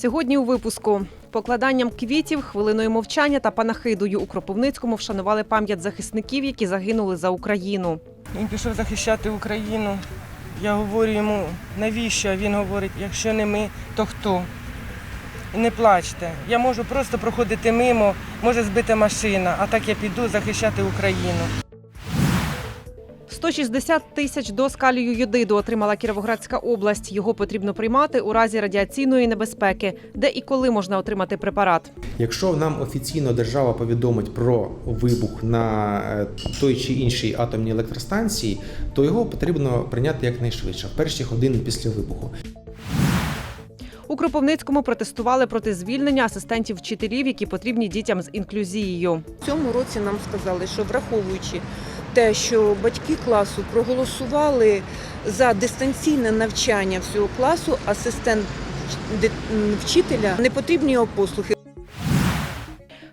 Сьогодні у випуску покладанням квітів, хвилиною мовчання та панахидою у Кропивницькому вшанували пам'ять захисників, які загинули за Україну. Він пішов захищати Україну. Я говорю йому, навіщо? Він говорить, якщо не ми, то хто? Не плачте. Я можу просто проходити мимо, може збити машина, а так я піду захищати Україну. 160 тисяч доз калію йодиду отримала Кіровоградська область. Його потрібно приймати у разі радіаційної небезпеки, де і коли можна отримати препарат. Якщо нам офіційно держава повідомить про вибух на е, той чи іншій атомній електростанції, то його потрібно прийняти якнайшвидше, в перші години після вибуху. У Кропивницькому протестували проти звільнення асистентів вчителів, які потрібні дітям з інклюзією. В цьому році нам сказали, що враховуючи те, що батьки класу проголосували за дистанційне навчання всього класу, асистент вчителя не потрібні його послуги.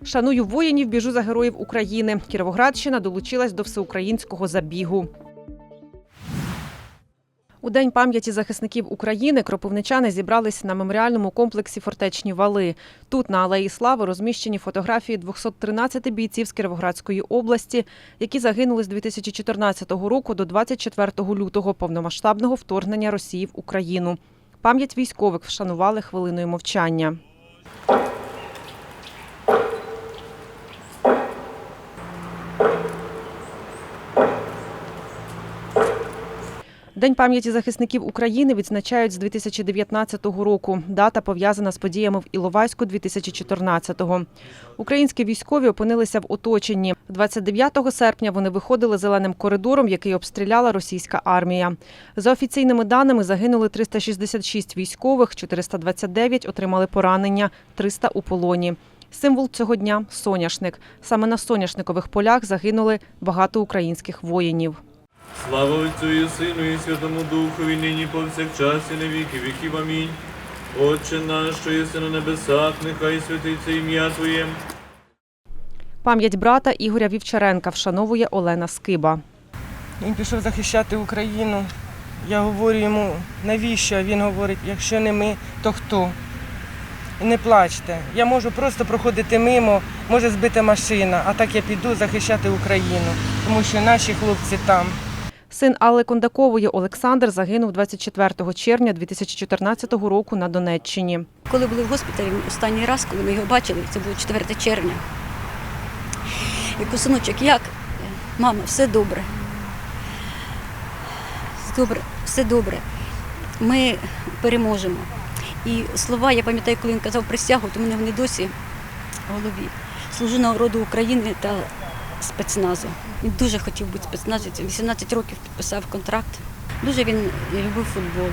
Шаную воїнів, біжу за героїв України. Кіровоградщина долучилась до всеукраїнського забігу. У день пам'яті захисників України кропивничани зібрались на меморіальному комплексі Фортечні вали. Тут на алеї Слави розміщені фотографії 213 бійців з Кіровоградської області, які загинули з 2014 року до 24 лютого повномасштабного вторгнення Росії в Україну. Пам'ять військових вшанували хвилиною мовчання. День пам'яті захисників України відзначають з 2019 року. Дата пов'язана з подіями в Іловайську 2014-го. Українські військові опинилися в оточенні. 29 серпня вони виходили зеленим коридором, який обстріляла російська армія. За офіційними даними загинули 366 військових, 429 отримали поранення, 300 у полоні. Символ цього дня соняшник. Саме на соняшникових полях загинули багато українських воїнів. Слава Отцю і Сину, і Святому Духові, нині повсякчас і на віки віків. Амінь. Отче наш, що єси на небесах, нехай святиться ім'я Твоє. Пам'ять брата Ігоря Вівчаренка вшановує Олена Скиба. Він пішов захищати Україну. Я говорю йому, навіщо? А Він говорить, якщо не ми, то хто? І не плачте. Я можу просто проходити мимо, може збити машина, а так я піду захищати Україну, тому що наші хлопці там. Син Алли Кондакової Олександр загинув 24 червня 2014 року на Донеччині. Коли були в госпіталі останній раз, коли ми його бачили, це було 4 червня. Я кажу, синочок, як? Мама, все добре. Добре, все добре. Ми переможемо. І слова, я пам'ятаю, коли він казав присягу, то мене вони досі в голові. Служу народу України та спецназу. Він дуже хотів бути спецназівцем. 18 років підписав контракт. Дуже він любив футбол.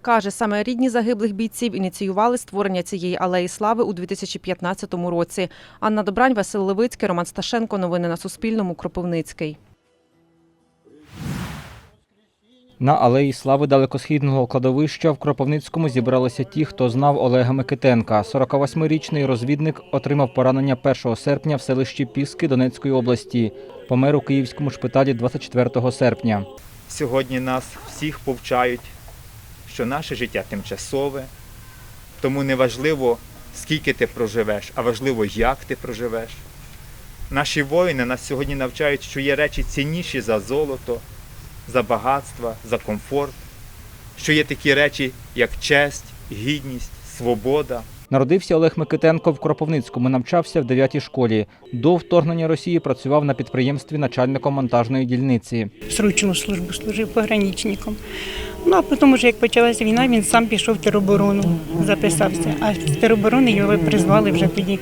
Каже, саме рідні загиблих бійців ініціювали створення цієї алеї слави у 2015 році. Анна Добрань, Василь Левицький, Роман Сташенко. Новини на Суспільному. Кропивницький. На алеї слави далекосхідного кладовища в Кропивницькому зібралися ті, хто знав Олега Микитенка. 48-річний розвідник отримав поранення 1 серпня в селищі Піски Донецької області. Помер у київському шпиталі 24 серпня. Сьогодні нас всіх повчають, що наше життя тимчасове, тому не важливо, скільки ти проживеш, а важливо, як ти проживеш. Наші воїни нас сьогодні навчають, що є речі цінніші за золото, за багатство, за комфорт, що є такі речі, як честь, гідність, свобода. Народився Олег Микитенко в Кропивницькому, навчався в 9-й школі. До вторгнення Росії працював на підприємстві начальником монтажної дільниці. срочну службу служив пограничником. Ну а потім, уже як почалася війна, він сам пішов в тероборону, записався. А з тероборони його призвали вже тоді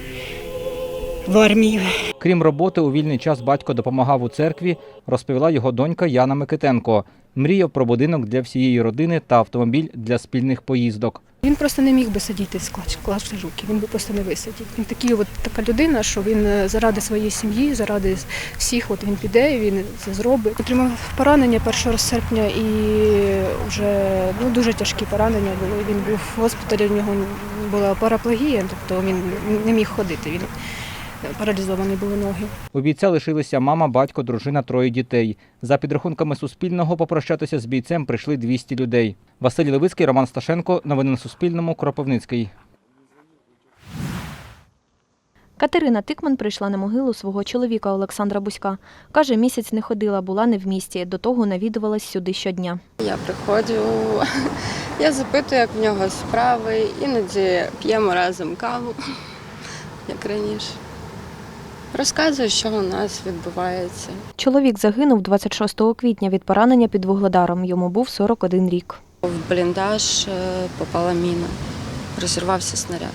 в армію. Крім роботи, у вільний час батько допомагав у церкві, розповіла його донька Яна Микитенко. Мріяв про будинок для всієї родини та автомобіль для спільних поїздок. Він просто не міг би сидіти склавши склавши руки, він би просто не висидів. Він такий, от така людина, що він е, заради своєї сім'ї, заради всіх, от він піде, він це зробить. Отримав поранення 1 серпня і вже ну, дуже тяжкі поранення були. Він був в госпіталі, у нього була параплегія, тобто він не міг ходити. Він паралізовані були ноги. У бійця лишилися мама, батько, дружина, троє дітей. За підрахунками Суспільного, попрощатися з бійцем прийшли 200 людей. Василь Левицький, Роман Сташенко. Новини на Суспільному. Кропивницький. Катерина Тикман прийшла на могилу свого чоловіка Олександра Буська. Каже, місяць не ходила, була не в місті. До того навідувалась сюди щодня. Я приходжу, я запитую, як в нього справи, іноді п'ємо разом каву, як раніше. Розказую, що у нас відбувається. Чоловік загинув 26 квітня від поранення під Вугледаром. Йому був 41 рік. В бліндаж е, попала міна, розірвався снаряд.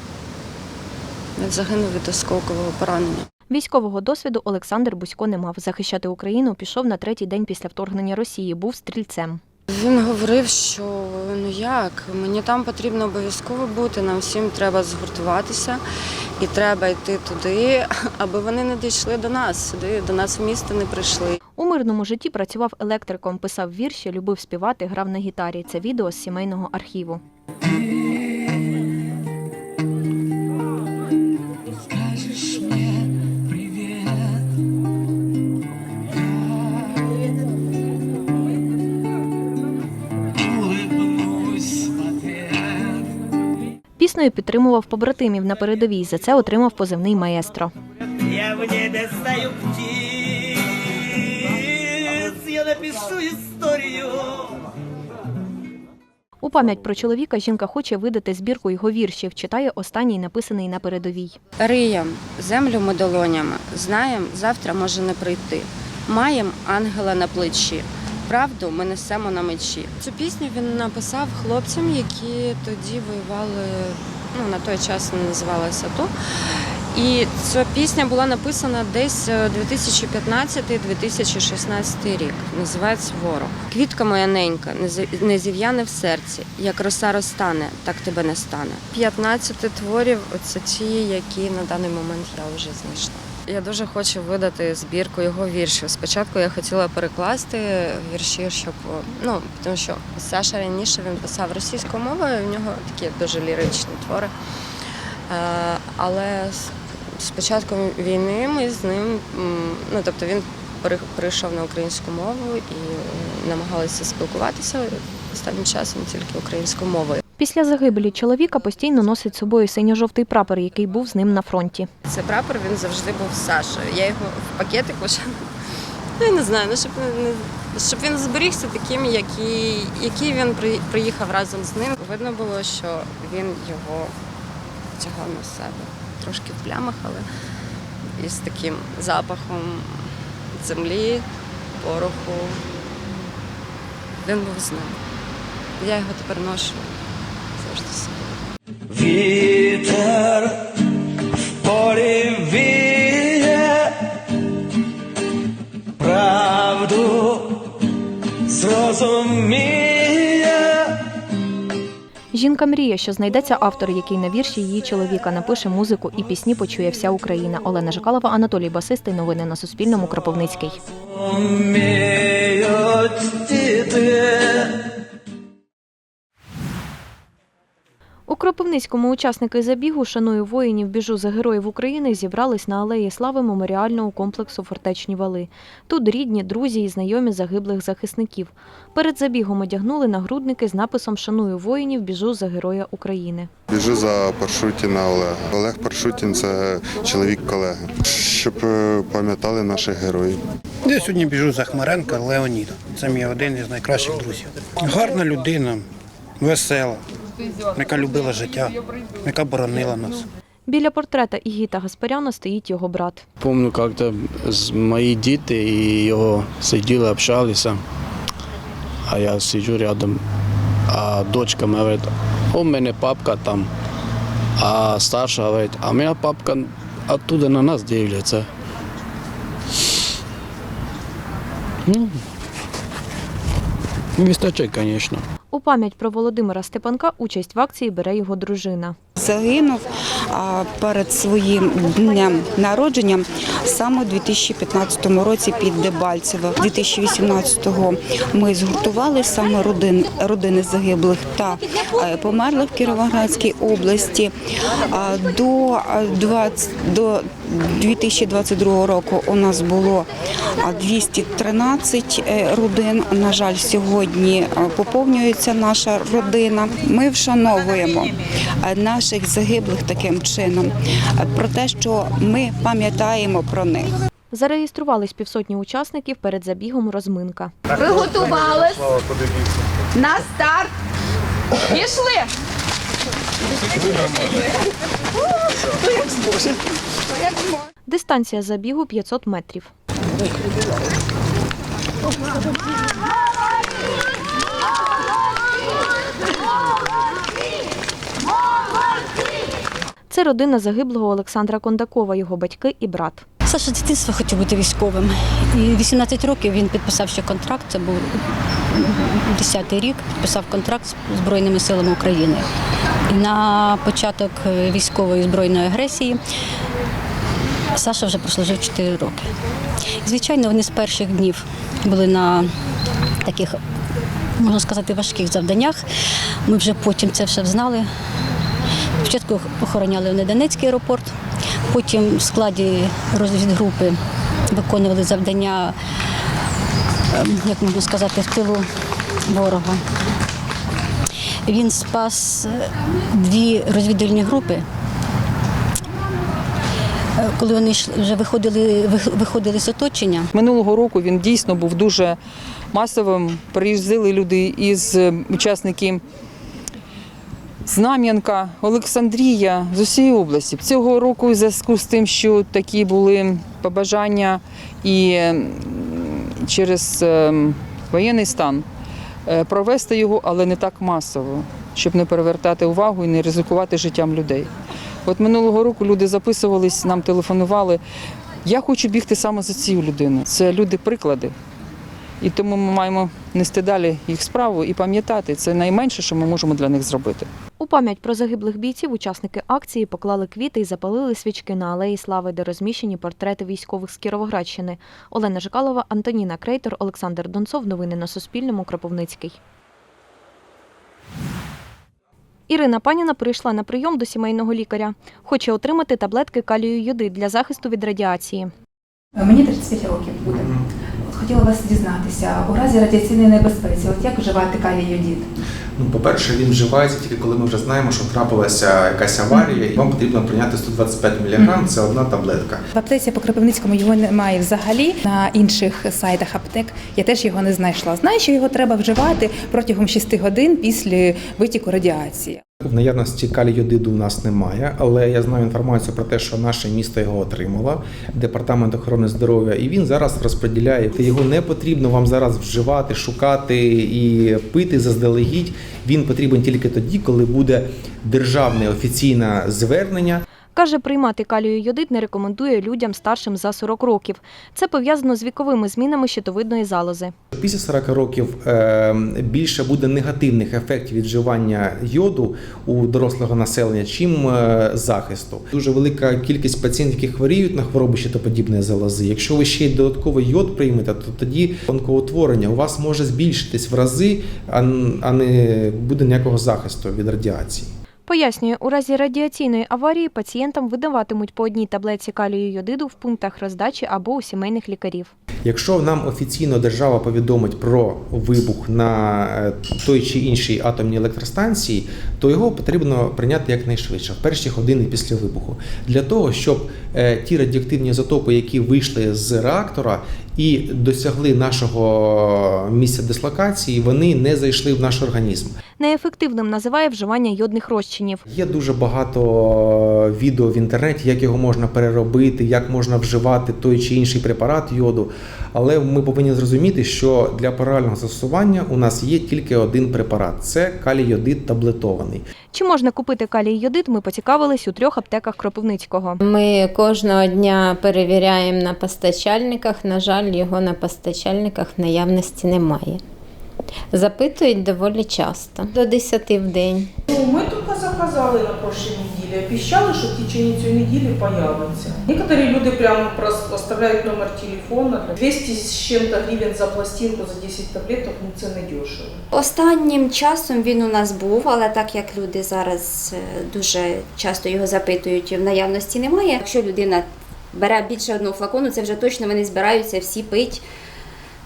Він загинув від осколкового поранення. Військового досвіду Олександр Бусько не мав. Захищати Україну пішов на третій день після вторгнення Росії. Був стрільцем. Він говорив, що ну як, мені там потрібно обов'язково бути, нам всім треба згуртуватися і треба йти туди, аби вони не дійшли до нас, сюди, до нас в місто не прийшли. У мирному житті працював електриком, писав вірші, любив співати, грав на гітарі. Це відео з сімейного архіву. Піснею підтримував побратимів на передовій. За це отримав позивний маестро. Я в небе стаю птиц, я напишу історію. У пам'ять про чоловіка жінка хоче видати збірку його віршів. Читає останній написаний на передовій. Риєм, землю ми долонями, знаєм, завтра може не прийти. Маєм ангела на плечі. Правду ми несемо на мечі. Цю пісню він написав хлопцям, які тоді воювали. Ну на той час не називалася АТО. І ця пісня була написана десь е, 2015-2016 рік. Називається Ворог. Квітка моя ненька, не зів'яне в серці. Як роса розтане, так тебе не стане. 15 творів це ті, які на даний момент я вже знайшла. Я дуже хочу видати збірку його віршів. Спочатку я хотіла перекласти вірші, щоб ну тому що Саша раніше він писав російською мовою. В нього такі дуже ліричні твори. Е, Але з- початком війни ми з ним, ну тобто він перейшов на українську мову і намагалися спілкуватися останнім часом тільки українською мовою. Після загибелі чоловіка постійно носить з собою синьо-жовтий прапор, який був з ним на фронті. Цей прапор він завжди був з Сашою. Я його в пакетику ще ну, я не знаю, ну щоб щоб він зберігся таким, який, який він приїхав разом з ним. Видно було, що він його тягав на себе. Трошки в плямах, але із таким запахом землі, пороху. Він був з ним. Я його тепер ношу з. Вітер в полі віє, правду зрозуміє. Жінка мріє, що знайдеться автор, який на вірші її чоловіка напише музику і пісні почує вся Україна. Олена Жикалова, Анатолій Басистий. Новини на Суспільному. Кропивницький. Вміють діти. У Кропивницькому учасники забігу Шаную воїнів біжу за героїв України зібрались на алеї слави меморіального комплексу Фортечні вали. Тут рідні, друзі і знайомі загиблих захисників. Перед забігом одягнули нагрудники з написом Шаную воїнів біжу за героя України. Біжу за Паршутіна Олега. Олег Паршутін це чоловік колеги, щоб е, пам'ятали наших героїв. Я сьогодні біжу за Хмаренка Леоніда. Це мій один із найкращих друзів. Гарна людина, весела, яка любила життя, яка боронила нас. Біля портрета Ігіта Гаспаряна стоїть його брат. Помню, з- мої діти і його сиділи, общалися, а я сиджу рядом, а дочка говорить, у мене папка там, а старша говорить, а моя папка оттуда на нас дивляться. Ну, вистачить, звісно. У пам'ять про Володимира Степанка участь в акції бере його дружина. Загинув перед своїм днем народження саме у 2015 році під Дебальцево. 2018-го ми згуртували саме родин, родини загиблих та е, померлих в Кіровоградській області. До, а, 20, до 2022 року у нас було 213 е, родин. На жаль, сьогодні е, поповнюється наша родина. Ми вшановуємо е, наших загиблих таким чином про те, що ми пам'ятаємо про них. Зареєструвались півсотні учасників перед забігом розминка. Приготувались. На старт. Пішли. Дистанція забігу 500 метрів. Це родина загиблого Олександра Кондакова, його батьки і брат. Саша з дитинства хотів бути військовим. І 18 років він підписав ще контракт. Це був 10-й рік. Підписав контракт з Збройними силами України. На початок військової збройної агресії Саша вже прослужив 4 роки. Звичайно, вони з перших днів були на таких, можна сказати, важких завданнях. Ми вже потім це все знали. Спочатку охороняли вони Донецький аеропорт, потім в складі розвідгрупи виконували завдання, ем, як можна сказати, в тилу ворога. Він спас е, дві розвідувальні групи. Е, Коли вони вже виходили, вих- виходили з оточення, Минулого року він дійсно був дуже масовим. Приїздили люди із е, учасників Знам'янка, Олександрія з усієї області. Цього року, в зв'язку з тим, що такі були побажання і через ем, воєнний стан провести його, але не так масово, щоб не перевертати увагу і не ризикувати життям людей. От минулого року люди записувались, нам телефонували. Я хочу бігти саме за цю людину. Це люди-приклади. І тому ми маємо нести далі їх справу і пам'ятати. Це найменше, що ми можемо для них зробити. У пам'ять про загиблих бійців учасники акції поклали квіти і запалили свічки на алеї слави, де розміщені портрети військових з Кіровоградщини. Олена Жикалова, Антоніна Крейтор, Олександр Донцов. Новини на Суспільному. Кропивницький. Ірина Паніна прийшла на прийом до сімейного лікаря. Хоче отримати таблетки калію йоди для захисту від радіації. Мені 35 років буде. От хотіла вас дізнатися, у разі радіаційної небезпеці, от як вживати калій йодід? Ну, по-перше, він вживається тільки коли ми вже знаємо, що трапилася якась аварія, і вам потрібно прийняти 125 мг, це одна таблетка. В аптеці по Кропивницькому його немає взагалі. На інших сайтах аптек я теж його не знайшла. Знаю, що його треба вживати протягом 6 годин після витіку радіації. В наявності калій-йодиду у нас немає, але я знаю інформацію про те, що наше місто його отримало, департамент охорони здоров'я, і він зараз розподіляє. Його не потрібно вам зараз вживати, шукати і пити заздалегідь. Він потрібен тільки тоді, коли буде державне офіційне звернення. Каже, приймати калію йодид не рекомендує людям старшим за 40 років. Це пов'язано з віковими змінами щитовидної залози. Після 40 років е, більше буде негативних ефектів від вживання йоду у дорослого населення, чим е, захисту. Дуже велика кількість пацієнтів, які хворіють на хворобу щитоподібної залози. Якщо ви ще й додатково йод приймете, то тоді онкоутворення у вас може збільшитись в рази, а не буде ніякого захисту від радіації. Пояснює, у разі радіаційної аварії пацієнтам видаватимуть по одній таблетці калію йодиду в пунктах роздачі або у сімейних лікарів. Якщо нам офіційно держава повідомить про вибух на е, той чи іншій атомній електростанції, то його потрібно прийняти якнайшвидше, в перші години після вибуху, для того, щоб е, ті радіоактивні ізотопи, які вийшли з реактора і досягли нашого місця дислокації, вони не зайшли в наш організм. Неефективним називає вживання йодних розчинів. Є дуже багато відео в інтернеті, як його можна переробити, як можна вживати той чи інший препарат йоду. Але ми повинні зрозуміти, що для парального застосування у нас є тільки один препарат це калій-йодид таблетований. Чи можна купити калій йодид, ми поцікавились у трьох аптеках Кропивницького. Ми кожного дня перевіряємо на постачальниках. На жаль, його на постачальниках наявності немає. Запитують доволі часто, до 10 в день. Ну, мы только заказали на прошлой неделе. Обещали, что в течение цієї недели появится. Некоторые люди прямо просто оставляют номер телефона. 200 с чем-то гривен за пластинку, за 10 таблеток, ну це не дешево. Останнім часом він у нас був, але так як люди зараз е, дуже часто його запитують, в наявності немає. Якщо людина бере більше одного флакону, це вже точно вони збираються всі пить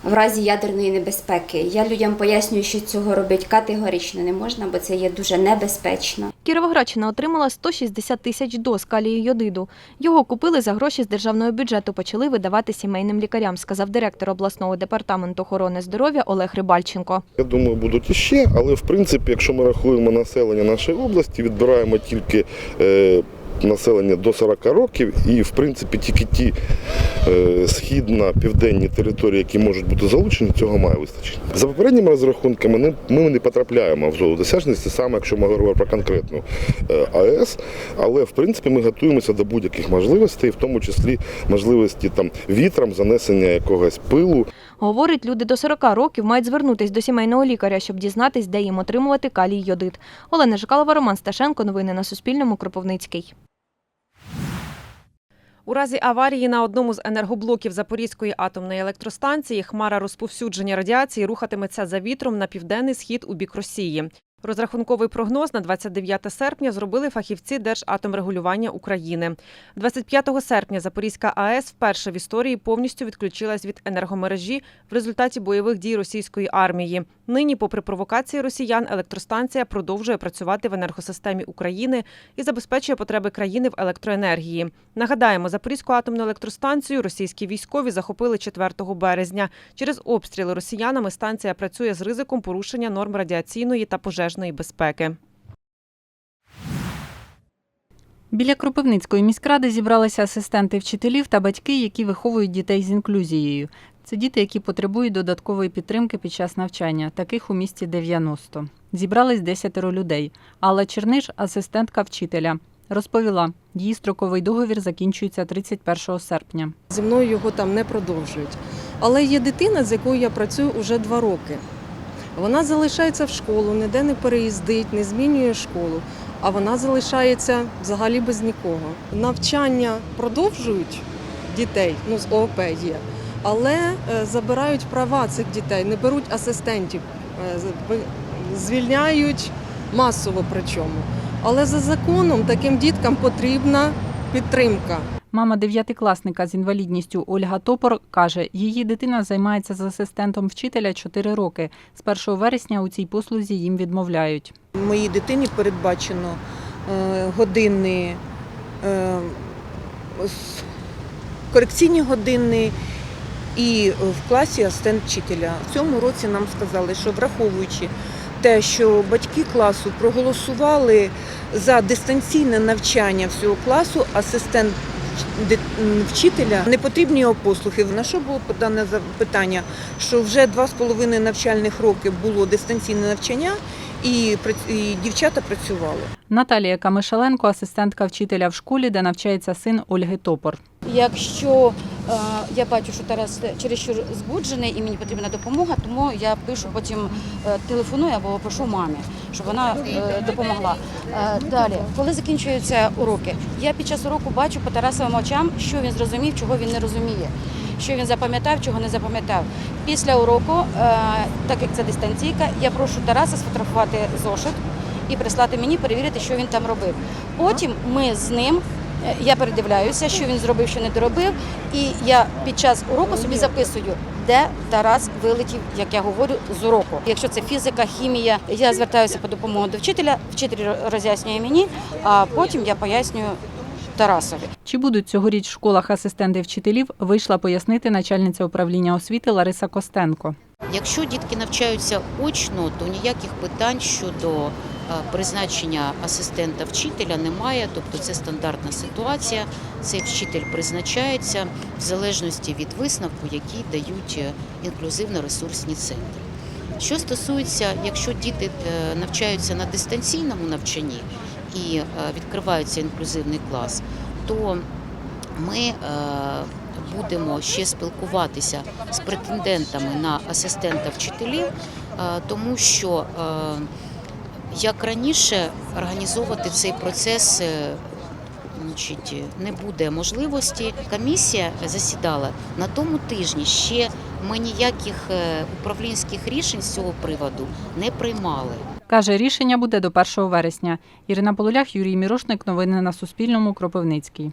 в разі ядерної небезпеки. Я людям пояснюю, що цього робити категорично не можна, бо це є дуже небезпечно. Кіровоградщина отримала 160 тисяч доз калію йодиду. Його купили за гроші з державного бюджету, почали видавати сімейним лікарям, сказав директор обласного департаменту охорони здоров'я Олег Рибальченко. Я думаю, будуть іще, але в принципі, якщо ми рахуємо населення нашої області, відбираємо тільки е, населення до 40 років, і в принципі тільки ті е, східна південні території, які можуть бути залучені, цього має вистачити. За попередніми розрахунками, ми, ми не потрапляємо в зону досяжності, саме якщо ми говоримо про конкретну е, АЕС, але в принципі ми готуємося до будь-яких можливостей, в тому числі можливості там вітром, занесення якогось пилу. Говорить, люди до 40 років мають звернутись до сімейного лікаря, щоб дізнатись, де їм отримувати калій йодид. Олена Жикалова, Роман Сташенко. Новини на Суспільному. Кропивницький. У разі аварії на одному з енергоблоків Запорізької атомної електростанції хмара розповсюдження радіації рухатиметься за вітром на південний схід у бік Росії. Розрахунковий прогноз на 29 серпня зробили фахівці Держатомрегулювання України. 25 серпня Запорізька АЕС вперше в історії повністю відключилась від енергомережі в результаті бойових дій російської армії. Нині, попри провокації росіян, електростанція продовжує працювати в енергосистемі України і забезпечує потреби країни в електроенергії. Нагадаємо, Запорізьку атомну електростанцію російські військові захопили 4 березня. Через обстріли росіянами станція працює з ризиком порушення норм радіаційної та пожежної безпеки. Біля Кропивницької міськради зібралися асистенти вчителів та батьки, які виховують дітей з інклюзією. Це діти, які потребують додаткової підтримки під час навчання. Таких у місті 90. Зібрались десятеро людей. Алла Черниш, асистентка вчителя, розповіла, її строковий договір закінчується 31 серпня. Зі мною його там не продовжують. Але є дитина, з якою я працюю уже два роки. Вона залишається в школу, ніде не переїздить, не змінює школу, а вона залишається взагалі без нікого. Навчання продовжують дітей, ну з ООП є, але е, забирають права цих дітей, не беруть асистентів, е, звільняють масово причому. Але за законом таким діткам потрібна підтримка. Мама дев'ятикласника з інвалідністю Ольга Топор каже, її дитина займається з асистентом вчителя 4 роки. З 1 вересня у цій послузі їм відмовляють. Моїй дитині передбачено е, години, е, корекційні години і в класі асистент вчителя. В цьому році нам сказали, що враховуючи те, що батьки класу проголосували за дистанційне навчання всього класу, асистент вчителя не потрібні його послухи. На що було подане запитання? Що вже два з половиною навчальних роки було дистанційне навчання, і, і дівчата працювали. Наталія Камишаленко, асистентка вчителя в школі, де навчається син Ольги Топор. Якщо я бачу, що Тарас чересчур збуджений і мені потрібна допомога, тому я пишу потім е, телефоную або пишу мамі, щоб вона е, допомогла. Е, далі, коли закінчуються уроки, я під час уроку бачу по Тарасовим очам, що він зрозумів, чого він не розуміє, що він запам'ятав, чого не запам'ятав. Після уроку, е, так як це дистанційка, я прошу Тараса сфотографувати зошит і прислати мені перевірити, що він там робив. Потім ми з ним. Е, Я передивляюся, що він зробив, що не доробив, і я під час уроку собі записую, де Тарас вилетів, як я говорю, з уроку. Якщо це фізика, хімія, я звертаюся по допомогу до вчителя, вчитель роз'яснює мені, а потім я пояснюю Тарасові. Чи будуть цьогоріч в школах асистенти вчителів, вийшла пояснити начальниця управління освіти Лариса Костенко. Якщо дітки навчаються очно, то ніяких питань щодо призначення асистента вчителя немає. Тобто це стандартна ситуація. Цей вчитель призначається в залежності від висновку, який дають е, інклюзивно-ресурсні центри. Що стосується, якщо діти е, навчаються на дистанційному навчанні і е, відкривається інклюзивний клас, то ми будемо ще спілкуватися з претендентами на асистента вчителів, тому що як раніше організовувати цей процес. е, не буде можливості. Комісія засідала на тому тижні. Ще ми ніяких е, управлінських рішень з цього приводу не приймали. Каже, рішення буде до 1 вересня. Ірина Полулях, Юрій Мірошник. Новини на Суспільному. Кропивницький.